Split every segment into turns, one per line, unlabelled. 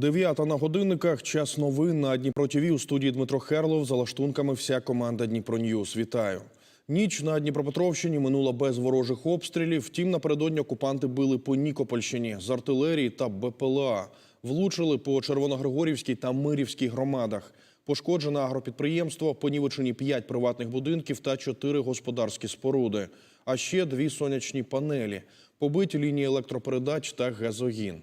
Дев'ята на годинниках. Час новин на Дніпро ТВ. У студії Дмитро Херлов. За лаштунками вся команда Дніпро Ньюс. Вітаю. Ніч на Дніпропетровщині минула без ворожих обстрілів. Втім, напередодні окупанти били по Нікопольщині з артилерії та БПЛА. Влучили по Червоногригорівській та Мирівській громадах. Пошкоджено агропідприємство, понівечені 5 приватних будинків та 4 господарські споруди. А ще дві сонячні панелі, побиті лінії електропередач та газогін.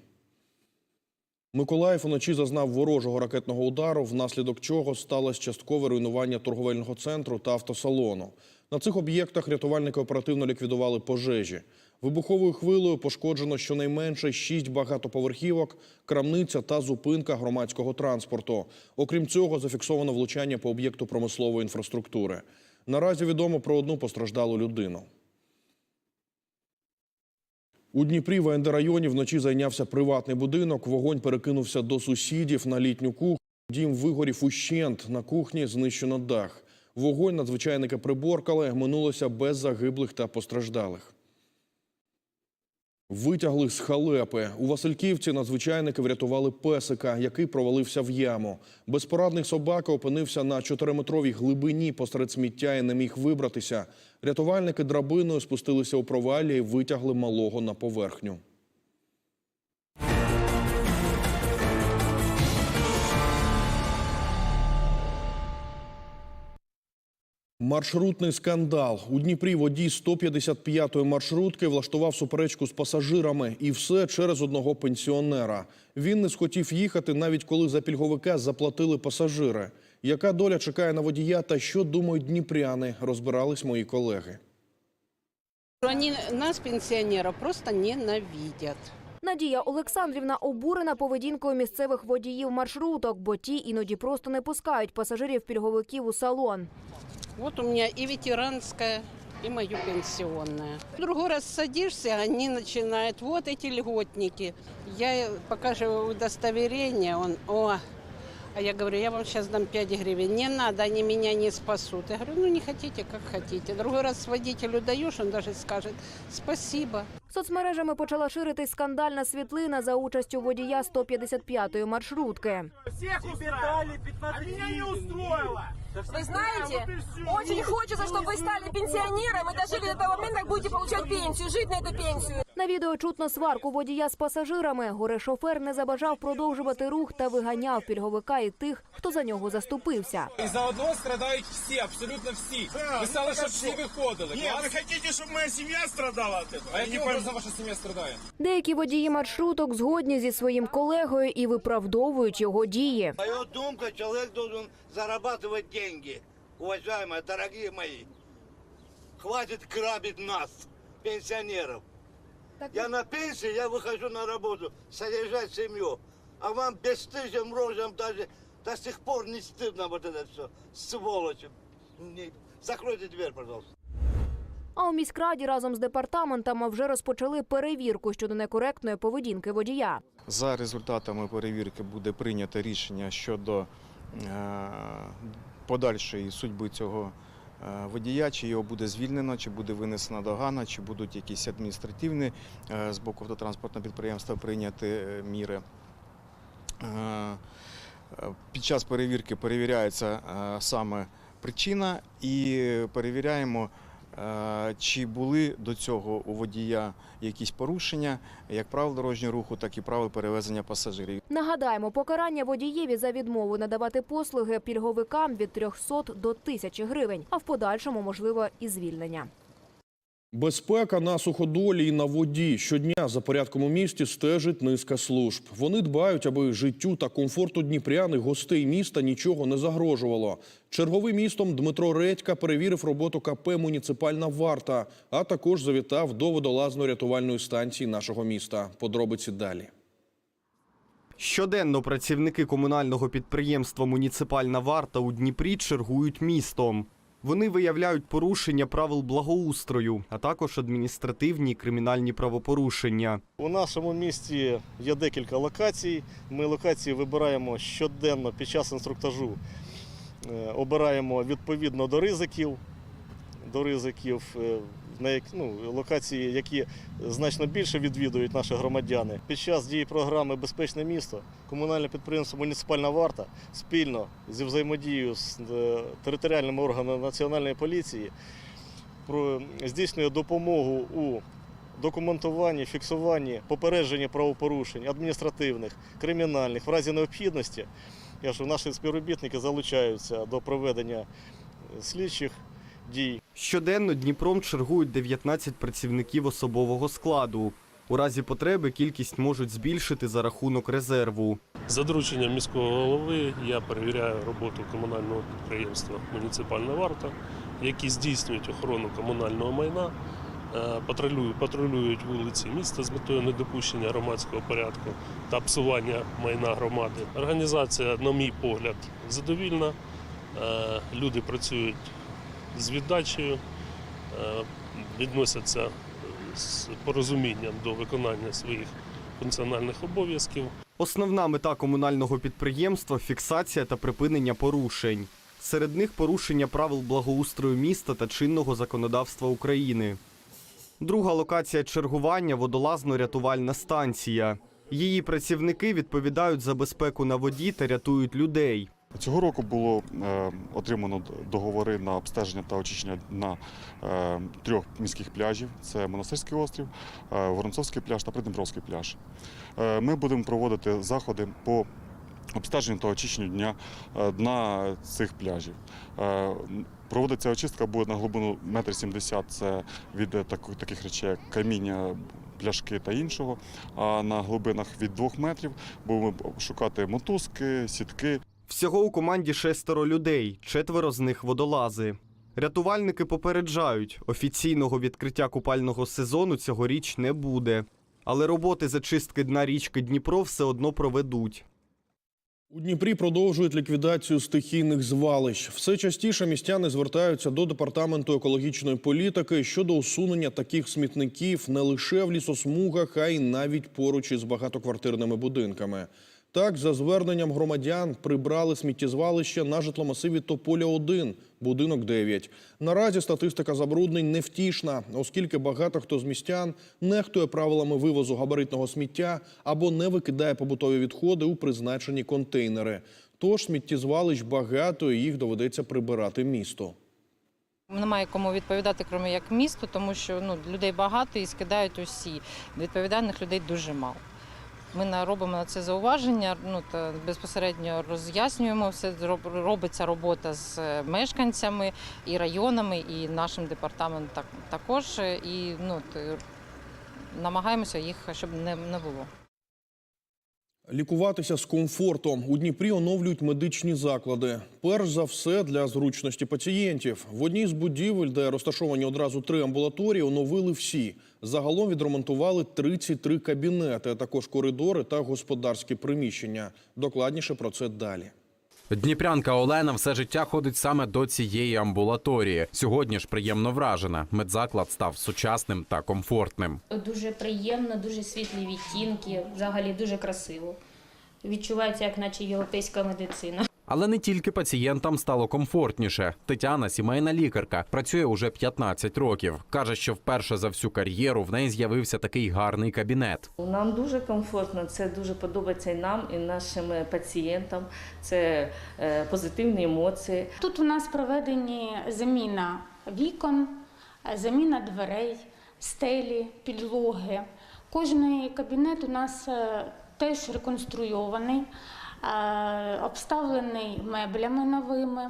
Миколаїв уночі зазнав ворожого ракетного удару, внаслідок чого сталося часткове руйнування торговельного центру та автосалону. На цих об'єктах рятувальники оперативно ліквідували пожежі. Вибуховою хвилею пошкоджено щонайменше шість багатоповерхівок, крамниця та зупинка громадського транспорту. Окрім цього, зафіксовано влучання по об'єкту промислової інфраструктури. Наразі відомо про одну постраждалу людину. У Дніпрі в АНД-районі вночі зайнявся приватний будинок. Вогонь перекинувся до сусідів на літню кухню. Дім вигорів ущент. На кухні знищено дах. Вогонь надзвичайники приборкали. Минулося без загиблих та постраждалих. Витягли з халепи. У Васильківці надзвичайники врятували песика, який провалився в яму. Безпорадний собака опинився на 4-метровій глибині посеред сміття і не міг вибратися. Рятувальники драбиною спустилися у провалі і витягли малого на поверхню. Маршрутний скандал. У Дніпрі водій 155-ї маршрутки влаштував суперечку з пасажирами. І все через одного пенсіонера. Він не схотів їхати, навіть коли за пільговика заплатили пасажири. Яка доля чекає на водія та що думають дніпряни, розбирались мої колеги.
Они нас, пенсионеров, просто ненавидят.
Надія Олександрівна обурена поведінкою місцевих водіїв маршруток, бо ті іноді просто не пускають пасажирів-пільговиків у салон.
Вот у меня и ветеранская, и мое пенсионное. Другой раз садишься, они начинают, вот эти льготники. Я покажу удостоверение, он, о, а я говорю, я вам сейчас дам 5 гривен. Не надо, они меня не спасут. Я говорю, ну не хотите, как хотите. Другой раз водителю даешь, он даже скажет, спасибо.
Соцмережами почала ширитись скандальна світлина за участю водія 155-ї маршрутки.
Всіх устраивали, 15 а меня не устроило.
Вы знаете, очень хочется, чтобы вы стали пенсионером и дожили до того момента, как будете получать пенсию, жить на эту пенсию.
На відео чутно сварку водія з пасажирами. Горе шофер не забажав продовжувати рух та виганяв пільговика і тих, хто за нього заступився.
І заодно страдають всі, абсолютно всі. Писали, щоб всі виходили.
Нет,
Клас?
вы хотите, чтобы моя семья страдала от этого?
А
Я не
яким
пойму.
образом ваша сім'я страдає?
Деякі водії маршруток згодні зі своїм колегою і виправдовують його дії.
Моя думка, человек должен зарабатывать деньги. Уважаемые, дорогие мои, хватит грабить нас, пенсионеров. Я на пенсии, я выхожу на работу, содержать семью. А вам бесстыжим рожам даже до сих пор не стыдно вот это все, сволочи. Не- Закройте дверь, пожалуйста.
А у міськраді разом з департаментами вже розпочали перевірку щодо некоректної поведінки водія.
За результатами перевірки буде прийнято рішення щодо е, подальшої судьби цього е, водія, чи його буде звільнено, чи буде винесена догана, чи будуть якісь адміністративні е, з боку автотранспортного підприємства прийняті е, міри. Під час перевірки перевіряється саме причина і перевіряємо, чи були до цього у водія якісь порушення, як правил дорожнього руху, так і правил перевезення пасажирів.
Нагадаємо, покарання водієві за відмову надавати послуги пільговикам від 300 до 1000 гривень, а в подальшому можливо і звільнення.
Безпека на суходолі і на воді. Щодня за порядком у місті стежить низка служб. Вони дбають, аби життю та комфорту дніпрян і гостей міста нічого не загрожувало. Черговим містом Дмитро Редька перевірив роботу КП «Муніципальна варта», а також завітав до водолазно-рятувальної станції нашого міста. Подробиці далі.
Щоденно працівники комунального підприємства Муніципальна варта у Дніпрі чергують містом. Вони виявляють порушення правил благоустрою, а також адміністративні і кримінальні правопорушення.
У нашому місті є декілька локацій. Ми локації вибираємо щоденно під час інструктажу. Е, Обираємо відповідно до ризиків. До ризиків. На ну, локації, які значно більше відвідують наші громадяни. Під час дії програми Безпечне місто комунальне підприємство Муніципальна варта спільно зі взаємодією з е, територіальними органами національної поліції про- здійснює допомогу у документуванні, фіксуванні, попередженні правопорушень адміністративних, кримінальних в разі необхідності. Я ж наші співробітники залучаються до проведення слідчих дій.
Щоденно Дніпром чергують 19 працівників особового складу. У разі потреби кількість можуть збільшити за рахунок резерву.
За дорученням міського голови я перевіряю роботу комунального підприємства Муніципальна варта, які здійснюють охорону комунального майна, е, патрулюють, патрулюють вулиці міста з метою недопущення громадського порядку та псування майна громади. Організація, на мій погляд, задовільна. Е, Люди працюють з віддачею, е, відносяться з порозумінням до виконання своїх функціональних обов'язків.
Основна мета комунального підприємства фіксація та припинення порушень. Серед них порушення правил благоустрою міста та чинного законодавства України. Друга локація чергування водолазно-рятувальна станція. Її працівники відповідають за безпеку на воді та рятують людей.
Цього року було е, отримано договори на обстеження та очищення на е, трьох міських пляжів: це Монастирський острів, е, Воронцовський пляж та Придніпровський пляж. Ми будемо проводити заходи по обстеженню та очищенню дня дна цих пляжів. Проводиться очистка буде на глибину 1,70 м, це від таких речей, як каміння, пляшки та іншого. А на глибинах від 2 метрів будемо шукати мотузки, сітки.
Всього у команді шестеро людей, четверо з них водолази. Рятувальники попереджають, офіційного відкриття купального сезону цьогоріч не буде. Але роботи зачистки дна річки Дніпро все одно проведуть.
У Дніпрі продовжують ліквідацію стихійних звалищ. Все частіше містяни звертаються до департаменту екологічної політики щодо усунення таких смітників не лише в лісосмугах, а й навіть поруч із багатоквартирними будинками. Так, за зверненням громадян прибрали сміттєзвалище на житломасиві Тополя 1, будинок 9. Наразі статистика забруднень невтішна, оскільки багато хто з містян нехтує правилами вивозу габаритного сміття або не викидає побутові відходи у призначені контейнери. Тож сміттєзвалищ багато і їх доведеться прибирати місто.
Немає кому відповідати, крім як місто, тому що ну, людей багато і скидають усі. Відповідальних людей дуже мало. Ми робимо на це зауваження, ну та безпосередньо роз'яснюємо все. Робиться робота з е, мешканцями і районами, і нашим департаментом також. І ну, намагаємося їх, щоб не було.
Лікуватися з комфортом у Дніпрі оновлюють медичні заклади. Перш за все для зручності пацієнтів. В одній з будівель, де розташовані одразу три амбулаторії, оновили всі. Загалом відремонтували 33 кабінети, а також коридори та господарські приміщення. Докладніше про це далі.
Дніпрянка Олена все життя ходить саме до цієї амбулаторії. Сьогодні ж приємно вражена. Медзаклад став сучасним та комфортним.
Дуже приємно, дуже світлі відтінки, взагалі дуже красиво. Відчувається, як наче європейська медицина.
Але не тільки пацієнтам стало комфортніше. Тетяна, сімейна лікарка, працює уже 15 років. каже, що вперше за всю кар'єру в неї з'явився такий гарний кабінет.
Нам дуже комфортно, це дуже подобається і нам, і нашим пацієнтам. Це е, позитивні емоції.
Тут у нас проведені заміна вікон, е, заміна дверей, стелі, підлоги. Кожний кабінет у нас е, теж реконструйований, е, обставлений меблями новими.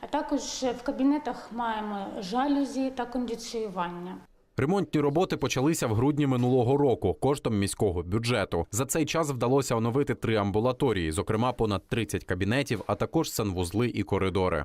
А також в кабінетах маємо жалюзі та кондиціювання.
Ремонтні роботи почалися в грудні минулого року коштом міського бюджету. За цей час вдалося оновити три амбулаторії, зокрема понад 30 кабінетів, а також санвузли і коридори.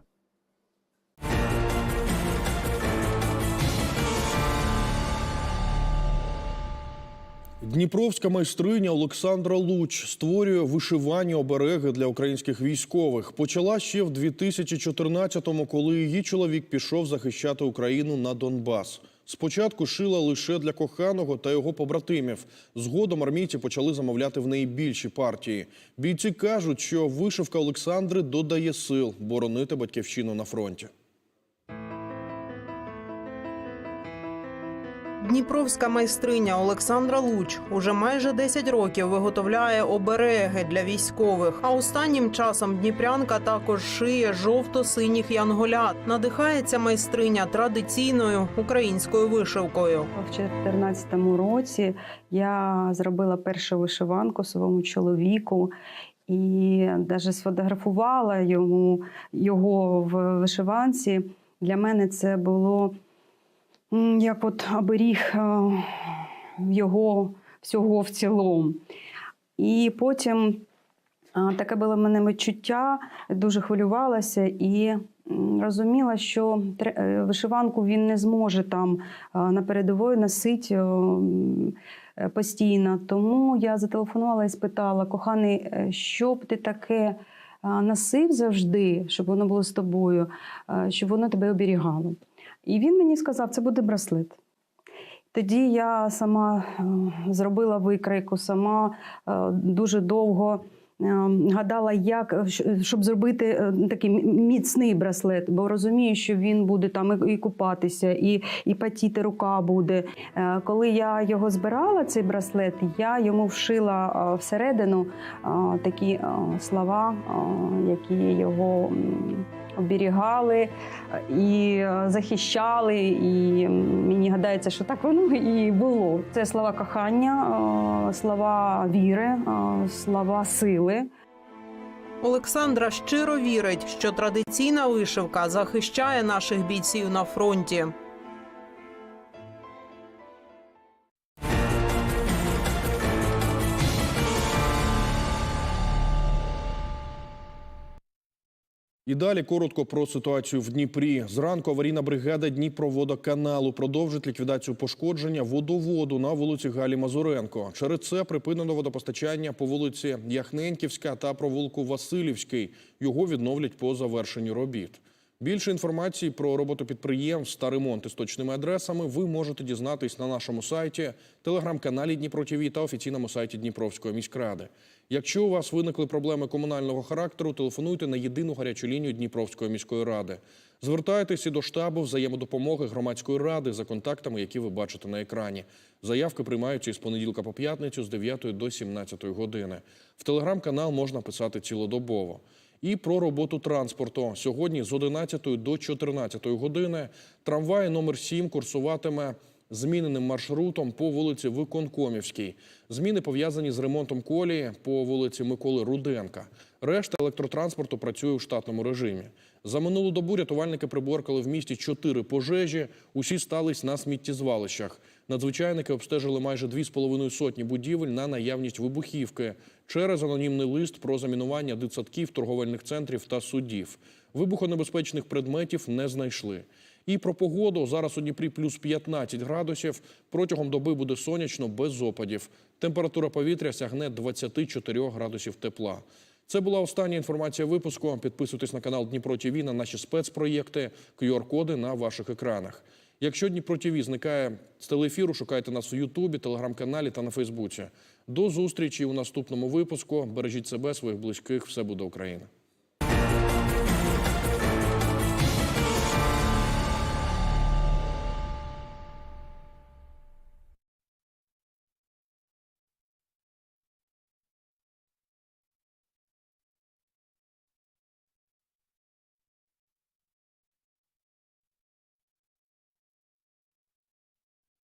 Дніпровська майстриня Олександра Луч створює вишивані обереги для українських військових. Почала ще в 2014-му, коли її чоловік пішов захищати Україну на Донбас. Спочатку шила лише для коханого та його побратимів. Згодом армійці почали замовляти в неї більші партії. Бійці кажуть, що вишивка Олександри додає сил боронити батьківщину на фронті.
Дніпровська майстриня Олександра Луч уже майже 10 років виготовляє обереги для військових. А останнім часом дніпрянка також шиє жовто-синіх янголят. Надихається майстриня традиційною українською вишивкою.
У 2014 році я зробила першу вишиванку своєму чоловіку і навіть сфотографувала йому його в вишиванці. Для мене це було як от оберіг е, його всього в цілому. І потім таке було в мене відчуття, дуже хвилювалася і розуміла, що е, вишиванку він не зможе там на передовій носити е, постійно. Тому я зателефонувала і спитала: коханий, е, що б ти таке а, носив завжди, щоб воно було з тобою, е, щоб воно тебе оберігало. І він мені сказав, це буде браслет. Тоді я сама е, зробила викройку, сама е, дуже довго е, гадала, як щоб зробити такий міцний браслет, бо розумію, що він буде там і купатися, і, і потіти рука буде. Коли я його збирала, цей браслет, я йому вшила всередину такі слова, які його оберігали е, і е, захищали. І мені гадається, що так воно і було. Це слова кохання, е, слова віри, слова сили.
Олександра щиро вірить, що традиційна вишивка захищає наших бійців на фронті.
І далі коротко про ситуацію в Дніпрі. Зранку аварійна бригада Дніпроводоканалу продовжить ліквідацію пошкодження водоводу на вулиці Галі Мазуренко. Через це припинено водопостачання по вулиці Яхненківська та провулку Васильівський. Його відновлять по завершенню робіт. Більше інформації про роботу підприємств та ремонти з точними адресами ви можете дізнатись на нашому сайті, телеграм-каналі Дніпро ТВ та офіційному сайті Дніпровської міськради. Якщо у вас виникли проблеми комунального характеру, телефонуйте на єдину гарячу лінію Дніпровської міської ради. Звертайтеся до штабу взаємодопомоги громадської ради за контактами, які ви бачите на екрані. Заявки приймаються із понеділка по п'ятницю з 9 до 17 години. В телеграм-канал можна писати цілодобово. І про роботу транспорту. Сьогодні з 11 до 14 години трамвай номер 7 курсуватиме зміненим маршрутом по вулиці Виконкомівській. Зміни пов'язані з ремонтом колії по вулиці Миколи Руденка. Решта електротранспорту працює у штатному режимі. За минулу добу рятувальники приборкали в місті чотири пожежі. Усі стались на сміттєзвалищах. Надзвичайники обстежили майже дві з половиною сотні будівель на наявність вибухівки через анонімний лист про замінування дитсадків, торговельних центрів та судів. Вибухонебезпечних предметів не знайшли. І про погоду зараз у Дніпрі плюс 15 градусів. Протягом доби буде сонячно без опадів. Температура повітря сягне 24 градусів тепла. Це була остання інформація випуску. Підписуйтесь на канал Дніпро ТВ, на наші спецпроєкти, QR-коди на ваших екранах. Якщо Дніпро ТВ зникає з телеефіру, шукайте нас у Ютубі, телеграм-каналі та на Фейсбуці. До зустрічі у наступному випуску. Бережіть себе, своїх близьких. Все буде Україна.